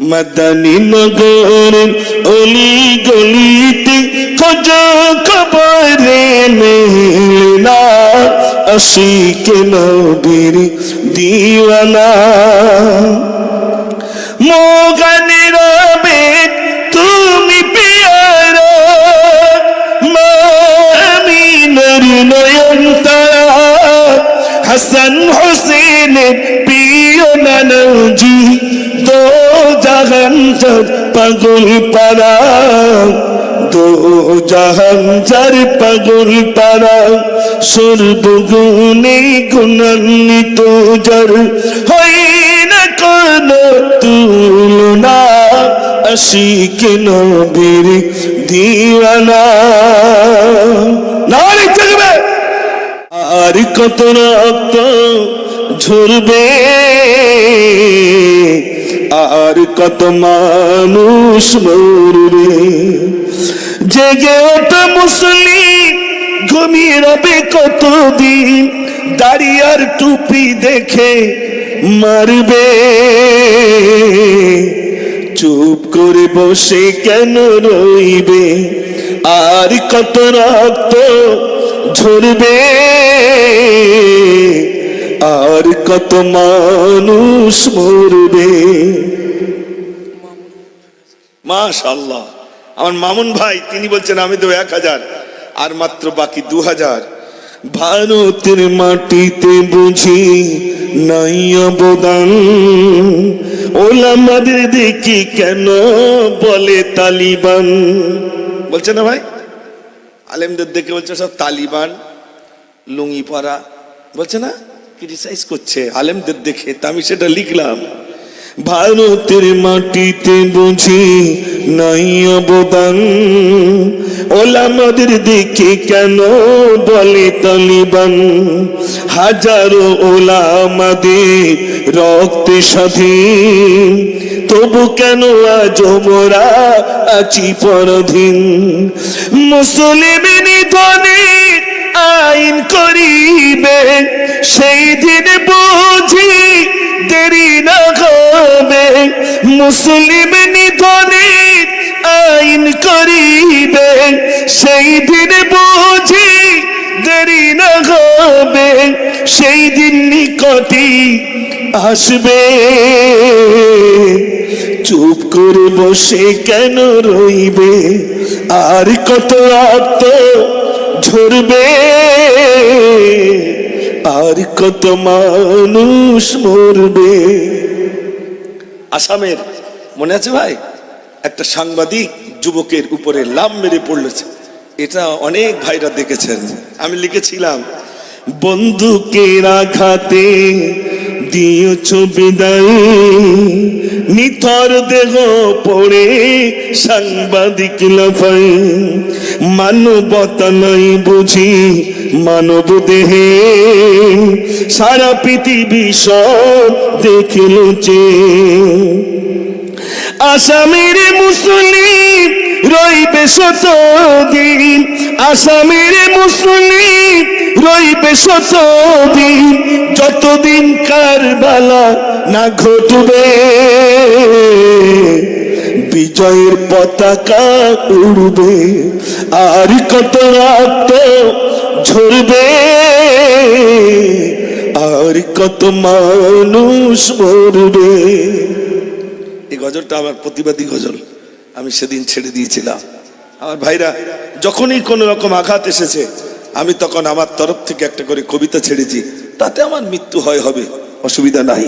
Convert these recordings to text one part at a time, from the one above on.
মাদানী নগরের অলি গলিতে খোঁজ খবরে মেলনা আশিক নবীর দিওয়ানা। মোগানের বেদ তুমি পিয়ারা। মামিনের নয়ন তারা। হাসান হোসেনের প্রিয় নানজি। জাহান যার পাগল পারা দো জাহান যার পাগল পারা সর্বগুণে গুণান্বিত যার হয় না কোন তুলনা। আশিক নবীর দিওয়ানা। নারী থাকবে আর কত রক্ত ঝরবে। আর কত মানুষ মরবে। জেগে ওঠ মুসলিম, ঘুমিয়ে রবে কতদিন। দাড়িয়ার টুপি দেখে মারবে। চুপ করে বসে কেন রইবে? আর কত রক্ত ঝরবে। আর কত মানুষ মরবে? মাশাল্লাহ আমার মামুন ভাই, তিনি বলছেন, আমি তো এক হাজার, আর মাত্র বাকি দু হাজার। ভারতের মাটিতে বুঝি নাই অবদান। ওলামাদের দেখি কেন বলে তালিবান? বলছে না ভাই? আলেমদের দেখে বলছে সব তালিবান, লুঙ্গি পরা। বলছে না? ক্রিটিসাইজ করছে, আলেমদের দেখে, তা আমি সেটা লিখলাম। ভারতের মাটিতে বুঝি নাই অবদান। ওলামাদের দেখে কেন বলে তালিবান? হাজারো ওলামাদের রক্তে স্বাধীন। তবু কেন আজ মোরা আছি পরধীন মুসলিম নিধনের আইন করিবে, সেই দিন বুঝি দেরি না হবে। মুসলিম নিধনের আইন করিবে, সেই দিন বুঝি দেরি না হবে। সেই দিন নিকটি আসবে। চুপ করে বসে কেন রইবে? আর কত রক্ত ঝরবে আর কত মানুষ মরবে। আসামের, মনে আছে ভাই? একটা সাংবাদিক যুবকের উপরে লাভ মেরে পড়লেছে। এটা অনেক ভাইরা দেখেছেন। আমি লিখেছিলাম, বন্দুকের আঘাতে দিয়েছ বিদায় নিথর দেহ পড়ে সাংবাদিক লাফাই। মানবতা নাই বুঝি মানব দেহে। সারা পৃথিবী সব দেখিল যে আসামের মুসলিম রইবে শতদিন। আসামের মুসলিম রইবে শতদিন, যতদিন কারবালা না ঘটবে। বিজয়ের পতাকা উড়বে, আর কত রক্ত ঝরবে। আর কত মানুষ মরবে। এই গজলটা আমার প্রতিবাদী গজল। আমি সেদিন ছেড়ে দিয়েছিলাম। আমার ভাইরা, যখনই কোনো রকম আঘাত এসেছে আমি তখন আমার তরফ থেকে একটা করে কবিতা ছেড়েছি। তাতে আমার মৃত্যু হয় হবে, অসুবিধা নাই।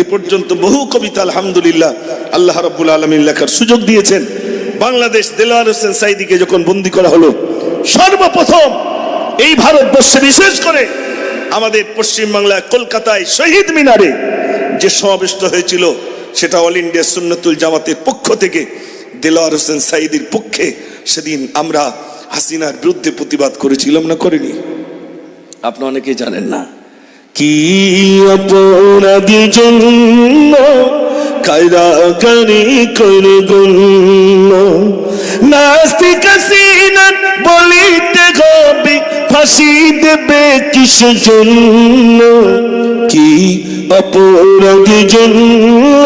এ পর্যন্ত বহু কবিতা, আলহামদুলিল্লাহ, আল্লাহ রব্বুল আলমীর লেখার সুযোগ দিয়েছেন। বাংলাদেশ দেলোয়ার হোসেন সাইদিকে যখন বন্দি করা হলো, সর্বপ্রথম এই ভারতবর্ষে বিশেষ করে আমাদের পশ্চিমবাংলায় কলকাতায় শহীদ মিনারে যে সমাবেশ হয়েছিল, সেটা অল ইন্ডিয়া সুন্নতুল জামাতের পক্ষ থেকে দেলোয়ার হোসেন সাইদির পক্ষে সেদিন আমরা হাসিনার বিরুদ্ধে প্রতিবাদ করেছিলাম না করিনি? আপনি অনেকেই জানেন না। কি অপরাধী জন্য কায়রাগারি করে গণ্য? নাস্তিক হাসিনা বলিতে হবে ফাঁসি দেবে কিস জন্য? কি অপরাধী জন্য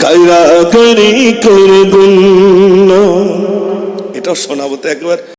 কায়রা করি করে গুণ এটাও শোনাবো তো একবার।